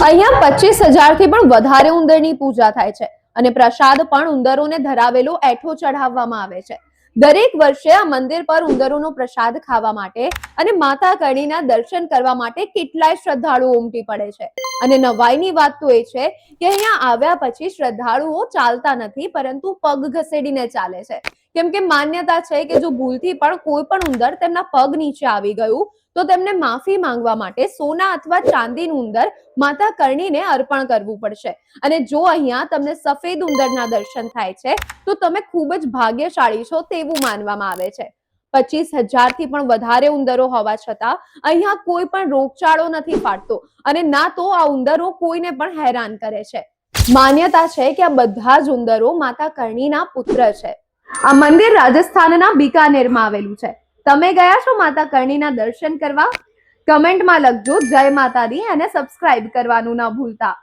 અહીંયા પચીસ હજારથી પણ વધારે ઉંદરની પૂજા થાય છે અને પ્રસાદ પણ ઉંદરોને ધરાવેલો એઠો ચઢાવવામાં આવે છે. દરેક વર્ષે આ મંદિર પર ઉંદરોનો પ્રસાદ ખાવા માટે અને માતા કરણીના દર્શન કરવા માટે કેટલાય શ્રદ્ધાળુઓ ઉમટી પડે છે. અને નવાઈની વાત તો એ છે કે અહીંયા આવ્યા પછી શ્રદ્ધાળુઓ ચાલતા નથી, પરંતુ પગ ઘસેડીને ચાલે છે. કેમ કે માન્યતા છે કે જો ભૂલથી પણ કોઈ પણ ઉંદર તેમના પગ નીચે આવી ગયું, તો તેમને માફી માંગવા માટે સોના અથવા ચાંદીનું ઉંદર માતા કરણીને અર્પણ કરવું પડશે. અને જો અહીંયા તમને સફેદ ઉંદરના દર્શન થાય છે, તો તમે ખૂબ જ ભાગ્યશાળી છો તેવું માનવામાં આવે છે. પચીસ હજારથી પણ વધારે ઉંદરો હોવા છતાં, અહીંયા કોઈ પણ રોગચાળો નથી ફાટતો અને ના તો આ ઉંદરો કોઈને પણ હેરાન કરે છે. માન્યતા છે કે આ બધા જ ઉંદરો માતા કરણીના પુત્ર છે. આ મંદિર રાજસ્થાનના બિકાનેરમાં આવેલું છે. તમે ગયા છો માતા કરણીના દર્શન કરવા? કમેન્ટમાં લખજો. જય માતાજી અને સબસ્ક્રાઇબ કરવાનું ન ભૂલતા.